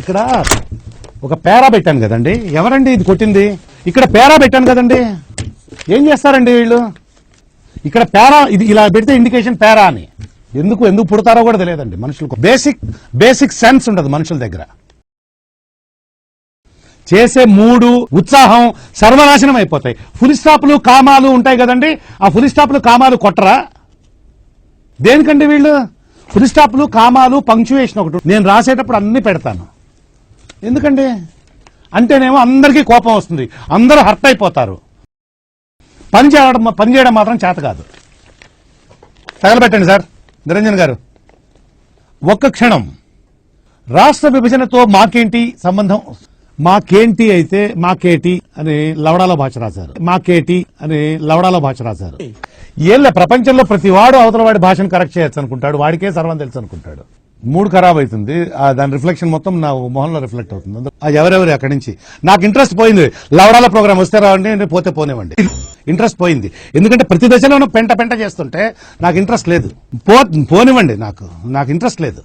ఇక్కడ ఒక పేరా పెట్టాను కదండి. ఎవరండి ఇది కొట్టింది? ఇక్కడ పేరా పెట్టాను కదండి. ఏం చేస్తారండి వీళ్ళు? ఇక్కడ పేరా ఇది ఇలా పెడితే ఇండికేషన్ పేరా అని. ఎందుకు ఎందుకు పుడతారో కూడా తెలియదండి మనుషులకు. బేసిక్ బేసిక్ సెన్స్ ఉండదు మనుషుల దగ్గర. చేసే మూడు ఉత్సాహం సర్వనాశనం అయిపోతాయి. ఫుల్ స్టాప్లు కామాలు ఉంటాయి కదండి. ఆ ఫుల్ స్టాప్లు కామాలు కొట్టరా? దేనికండి వీళ్ళు? ఫుల్ స్టాప్లు కామాలు పంక్చువేషన్ ఒకటి. నేను రాసేటప్పుడు అన్ని పెడతాను. ఎందుకండి? అంటేనేమో అందరికీ కోపం వస్తుంది. అందరూ హర్ట్ అయిపోతారు. పని చేయడం పని చేయడం మాత్రం చేత కాదు. తగలబెట్టండి సార్. నిరంజన్ గారు. ఒక్క క్షణం. రాష్ట్ర విభజనతో మాకేంటి సంబంధం? మాకేంటి అయితే మాకేటి అని లవడాల భాష రాశారు మాకేటి అని లవడాలో భాష రాశారు ఏళ్ళ ప్రపంచంలో ప్రతి వాడు అవతల వాడి భాషను కరెక్ట్ చేయొచ్చు అనుకుంటాడు. వాడికే సర్వం తెలుసు అనుకుంటాడు. మూడు ఖరాబ్ అవుతుంది. ఆ దాని రిఫ్లెక్షన్ మొత్తం నా మొహంలో రిఫ్లెక్ట్ అవుతుంది. ఎవరెవరు అక్కడి నుంచి? నాకు ఇంట్రెస్ట్ పోయింది. లవడాల ప్రోగ్రామ్ వస్తే రావండి నేను పోతే పోనివ్వండి. ఇంట్రెస్ట్ పోయింది. ఎందుకంటే ప్రతి దశలోనూ పెంట పెంట చేస్తుంటే నాకు ఇంట్రెస్ట్ లేదు. పో పోనివ్వండి నాకు. నాకు ఇంట్రెస్ట్ లేదు.